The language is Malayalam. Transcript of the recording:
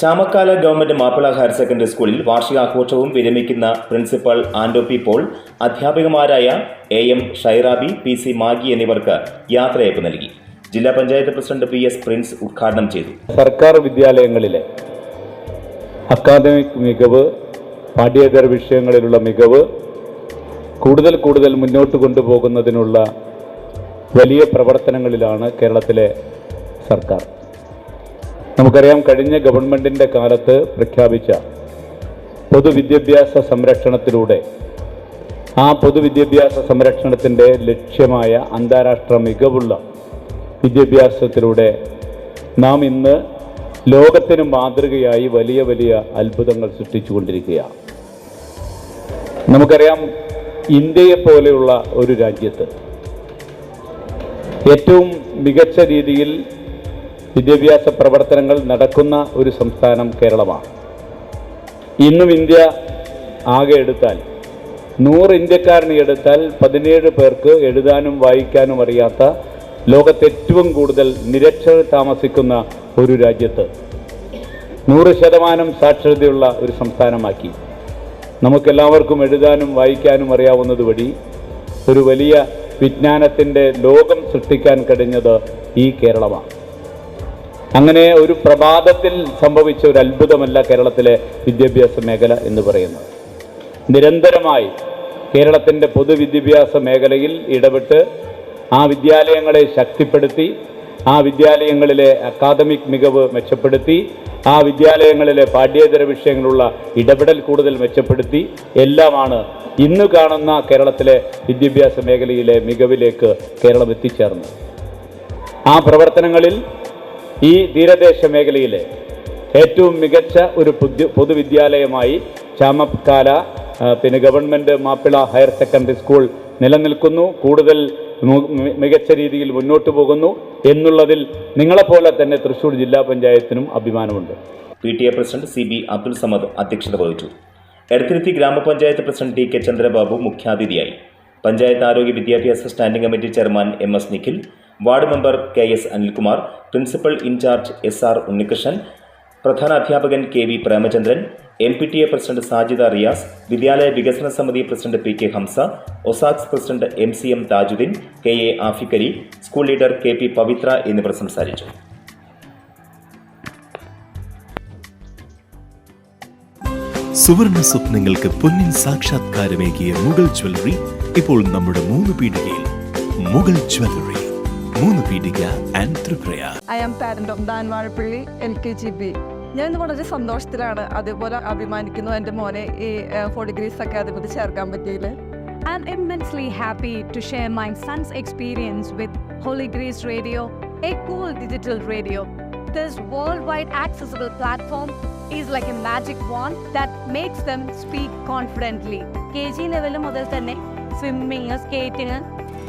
Chamakkala government Mappila higher secondary സ്കൂളിൽ വാർഷികാഘോഷവും വിരമിക്കുന്ന principal Ando P Paul അധ്യാപികമാരായ A M Shairabi P C Maggie എന്നിവർക്ക് യാത്രയയപ്പ് നൽകി. ജില്ലാ panchayat president P S Prince ഉദ്ഘാടനം ചെയ്തു. സർക്കാർ വിദ്യാലയങ്ങളിലെ അക്കാദമിക് മികവ് പാഠ്യേതര വിഷയങ്ങളിലുള്ള മികവ് കൂടുതൽ കൂടുതൽ മുന്നോട്ട് കൊണ്ടുപോകുന്നതിനുള്ള വലിയ പ്രവർത്തനങ്ങളിലാണ് കേരളത്തിലെ സർക്കാർ. നമുക്കറിയാം കഴിഞ്ഞ ഗവൺമെന്റിന്റെ കാലത്ത് പ്രഖ്യാപിച്ച പൊതുവിദ്യാഭ്യാസ സംരക്ഷണത്തിലൂടെ ആ പൊതുവിദ്യാഭ്യാസ സംരക്ഷണത്തിന്റെ ലക്ഷ്യമായ അന്താരാഷ്ട്ര മികവുള്ള വിദ്യാഭ്യാസത്തിലൂടെ നാം ഇന്ന് ലോകത്തിന് മാതൃകയായി വലിയ വലിയ അത്ഭുതങ്ങൾ സൃഷ്ടിച്ചുകൊണ്ടിരിക്കുകയാണ്. നമുക്കറിയാം ഇന്ത്യയെ പോലെയുള്ള ഒരു രാജ്യത്ത് ഏറ്റവും മികച്ച രീതിയിൽ വിദ്യാഭ്യാസ പ്രവർത്തനങ്ങൾ നടക്കുന്ന ഒരു സംസ്ഥാനം കേരളമാണ്. ഇന്നും ഇന്ത്യ ആകെ എടുത്താൽ നൂറ് ഇന്ത്യക്കാരനെ എടുത്താൽ പതിനേഴ് പേർക്ക് എഴുതാനും വായിക്കാനും അറിയാത്ത ലോകത്ത് ഏറ്റവും കൂടുതൽ നിരക്ഷരർ താമസിക്കുന്ന ഒരു രാജ്യത്ത് നൂറ് ശതമാനം സാക്ഷരതയുള്ള ഒരു സംസ്ഥാനമാക്കി. നമുക്കെല്ലാവർക്കും എഴുതാനും വായിക്കാനും അറിയാവുന്നത് വഴി ഒരു വലിയ വിജ്ഞാനത്തിന്റെ ലോകം സൃഷ്ടിക്കാൻ കഴിഞ്ഞത് ഈ കേരളമാണ്. അങ്ങനെ ഒരു പ്രഭാതത്തിൽ സംഭവിച്ച ഒരു അത്ഭുതമല്ല കേരളത്തിലെ വിദ്യാഭ്യാസ മേഖല എന്ന് പറയുന്നത്. നിരന്തരമായി കേരളത്തിന്റെ പൊതുവിദ്യാഭ്യാസ മേഖലയിൽ ഇടപെട്ട് ആ വിദ്യാലയങ്ങളെ ശക്തിപ്പെടുത്തി ആ വിദ്യാലയങ്ങളിലെ അക്കാദമിക് മികവ് മെച്ചപ്പെടുത്തി ആ വിദ്യാലയങ്ങളിലെ പാഠ്യേതര വിഷയങ്ങളുള്ള ഇടപെടൽ കൂടുതൽ മെച്ചപ്പെടുത്തി എല്ലാമാണ് ഇന്ന് കാണുന്ന കേരളത്തിലെ വിദ്യാഭ്യാസ മേഖലയിലെ മികവിലേക്ക് കേരളം എത്തിച്ചേർന്നത്. ആ പ്രവർത്തനങ്ങളിൽ ഈ തീരദേശ മേഖലയിലെ ഏറ്റവും മികച്ച ഒരു പുതു പൊതുവിദ്യാലയമായി ചാമക്കാല പിന്നെ government Mappila higher secondary school നിലനിൽക്കുന്നു. കൂടുതൽ മികച്ച രീതിയിൽ മുന്നോട്ട് പോകുന്നു എന്നുള്ളതിൽ നിങ്ങളെപ്പോലെ തന്നെ തൃശ്ശൂർ ജില്ലാ പഞ്ചായത്തിനും അഭിമാനമുണ്ട്. P T A president C B Abdul Samad അധ്യക്ഷത വഹിച്ചു. എടത്തിരുത്തി ഗ്രാമപഞ്ചായത്ത് പ്രസിഡന്റ് ടി കെ ചന്ദ്രബാബു മുഖ്യാതിഥിയായി. പഞ്ചായത്ത് ആരോഗ്യ വിദ്യാഭ്യാസ standing committee chairman M S Nikhil ward member K S Anilkumar principal incharge S R Unnikrishnan പ്രധാന അധ്യാപകൻ K V Premachandran M P T A president Sajida Riyas വിദ്യാലയ വികസന സമിതി president P K Hamza ഒസാക്സ് president M C M Thajudheen K A ആഫിക്കരി school leader K P Pavithra എന്നിവർ സംസാരിച്ചു. സുവർണ സ്വപ്നങ്ങൾക്ക് പൊന്നിൻ സാക്ഷാത്കാരമേകിയ മുഗൾ ജ്വല്ലറി ഇപ്പോൾ നമ്മുടെ മൂന്ന് പീടികയിൽ Mughal jewellery. Moonnupeedika and Thriprayar I am parent of than Vazhappally L K G B ഞാൻ ഇന്ന് വളരെ സന്തോഷത്തിലാണ് അതേപോലെ അഭിമാനിക്കുന്നു എന്റെ മോനെ ഈ ഫോർ ഡിഗ്രീസ് അക്കാദമിയിൽ ചേർക്കാൻ പറ്റിയതിൽ I'm immensely happy to share my son's experience with Holy Grace Radio, a cool digital radio. This worldwide accessible platform is like a magic wand that makes them speak confidently. K G level മുതൽ തന്നെ സ്വിമ്മിങ് സ്കേറ്റിംഗ്